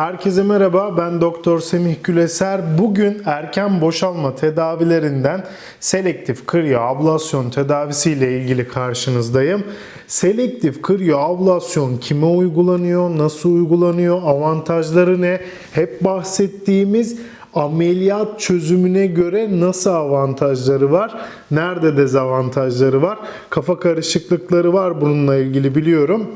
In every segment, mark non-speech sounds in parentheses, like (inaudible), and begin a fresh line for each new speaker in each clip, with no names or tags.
Herkese merhaba, ben Doktor Semih Güleser. Bugün erken boşalma tedavilerinden selektif kırıyor ablasyon tedavisiyle ilgili karşınızdayım. Selektif kırıyor ablasyon kime uygulanıyor, nasıl uygulanıyor, avantajları ne? Hep bahsettiğimiz ameliyat çözümüne göre nasıl avantajları var, nerede dezavantajları var, kafa karışıklıkları var bununla ilgili biliyorum.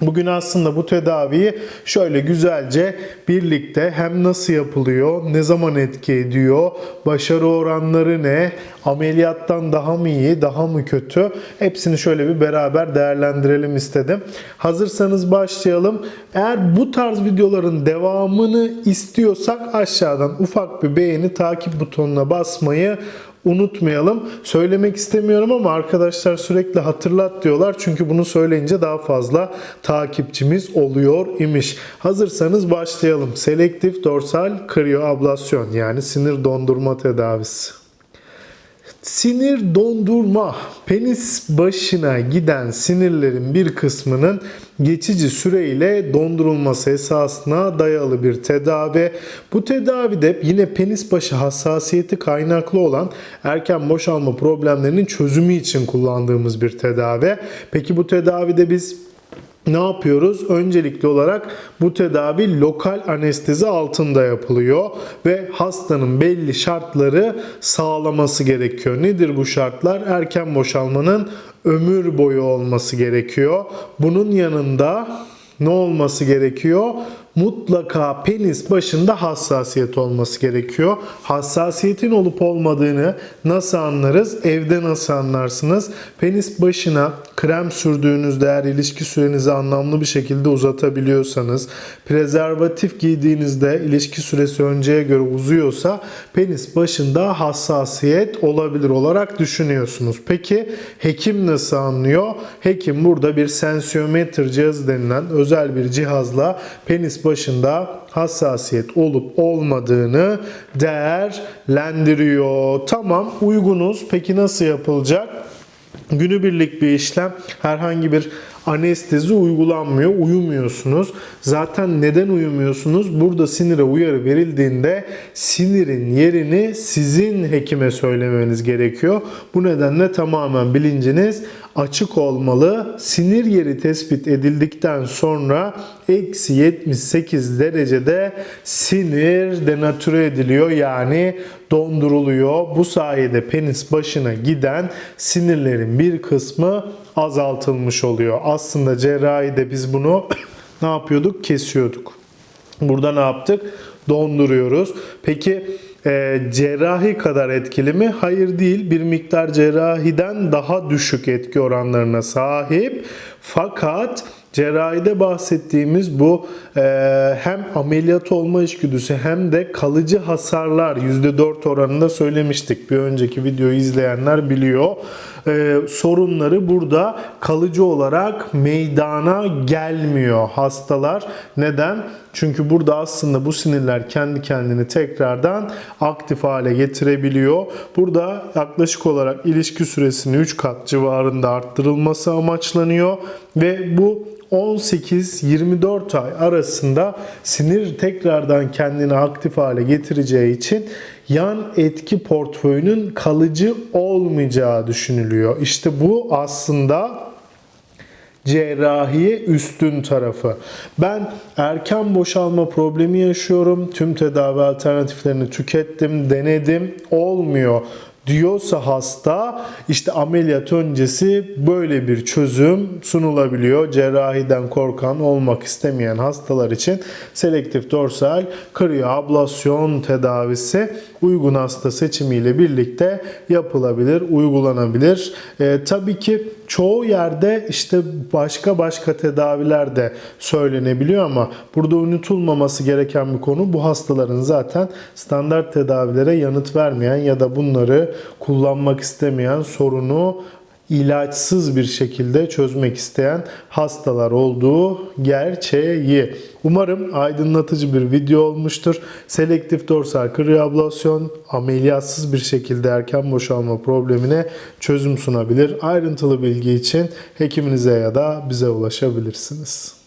Bugün aslında bu tedaviyi şöyle güzelce birlikte hem nasıl yapılıyor, ne zaman etki ediyor, başarı oranları ne, ameliyattan daha mı iyi, daha mı kötü hepsini şöyle bir beraber değerlendirelim istedim. Hazırsanız başlayalım. Eğer bu tarz videoların devamını istiyorsak aşağıdan ufak bir beğeni takip butonuna basmayı unutmayalım. Söylemek istemiyorum ama arkadaşlar sürekli hatırlat diyorlar. Çünkü bunu söyleyince daha fazla takipçimiz oluyor imiş. Hazırsanız başlayalım. Selektif dorsal kriyoablasyon yani sinir dondurma tedavisi. Sinir dondurma, penis başına giden sinirlerin bir kısmının geçici süreyle dondurulması esasına dayalı bir tedavi. Bu tedavide yine penis başı hassasiyeti kaynaklı olan erken boşalma problemlerinin çözümü için kullandığımız bir tedavi. Peki bu tedavide biz ne yapıyoruz? Öncelikli olarak bu tedavi lokal anestezi altında yapılıyor ve hastanın belli şartları sağlaması gerekiyor. Nedir bu şartlar? Erken boşalmanın ömür boyu olması gerekiyor. Bunun yanında ne olması gerekiyor? Mutlaka penis başında hassasiyet olması gerekiyor. Hassasiyetin olup olmadığını nasıl anlarız? Evde nasıl anlarsınız? Penis başına krem sürdüğünüzde eğer ilişki sürenizi anlamlı bir şekilde uzatabiliyorsanız, prezervatif giydiğinizde ilişki süresi önceye göre uzuyorsa penis başında hassasiyet olabilir olarak düşünüyorsunuz. Peki hekim nasıl anlıyor? Hekim burada bir sensiyometre cihazı denilen özel bir cihazla penis başında hassasiyet olup olmadığını değerlendiriyor. Tamam uygunuz. Peki nasıl yapılacak? Günübirlik bir işlem. Herhangi bir anestezi uygulanmıyor. Uyumuyorsunuz. Zaten neden uyumuyorsunuz? Burada sinire uyarı verildiğinde sinirin yerini sizin hekime söylemeniz gerekiyor. Bu nedenle tamamen bilinciniz açık olmalı. Sinir yeri tespit edildikten sonra eksi 78 derecede sinir denatüre ediliyor. Yani donduruluyor. Bu sayede penis başına giden sinirlerin bir kısmı azaltılmış oluyor. Aslında cerrahide biz bunu (coughs) ne yapıyorduk? Kesiyorduk. Burada ne yaptık? Donduruyoruz. Peki e, cerrahi kadar etkili mi? Hayır değil. Bir miktar cerrahiden daha düşük etki oranlarına sahip. Fakat cerrahide bahsettiğimiz bu e, hem ameliyat olma içgüdüsü hem de kalıcı hasarlar %4 oranında söylemiştik. Bir önceki videoyu izleyenler biliyor. E, sorunları burada kalıcı olarak meydana gelmiyor hastalar. Neden? Çünkü burada aslında bu sinirler kendi kendini tekrardan aktif hale getirebiliyor. Burada yaklaşık olarak ilişki süresini 3 kat civarında arttırılması amaçlanıyor ve bu 18-24 ay arasında sinir tekrardan kendini aktif hale getireceği için yan etki portföyünün kalıcı olmayacağı düşünülüyor. İşte bu aslında cerrahiye üstün tarafı. Ben erken boşalma problemi yaşıyorum. Tüm tedavi alternatiflerini tükettim, denedim. Olmuyor diyorsa hasta işte ameliyat öncesi böyle bir çözüm sunulabiliyor. Cerrahiden korkan, olmak istemeyen hastalar için selektif dorsal kriyoablasyon tedavisi uygun hasta seçimiyle birlikte yapılabilir, uygulanabilir. E, tabii ki çoğu yerde işte başka başka tedaviler de söylenebiliyor ama burada unutulmaması gereken bir konu bu hastaların zaten standart tedavilere yanıt vermeyen ya da bunları kullanmak istemeyen sorunu ilaçsız bir şekilde çözmek isteyen hastalar olduğu gerçeği. Umarım aydınlatıcı bir video olmuştur. Selektif dorsal kriyoablasyon ameliyatsız bir şekilde erken boşalma problemine çözüm sunabilir. Ayrıntılı bilgi için hekiminize ya da bize ulaşabilirsiniz.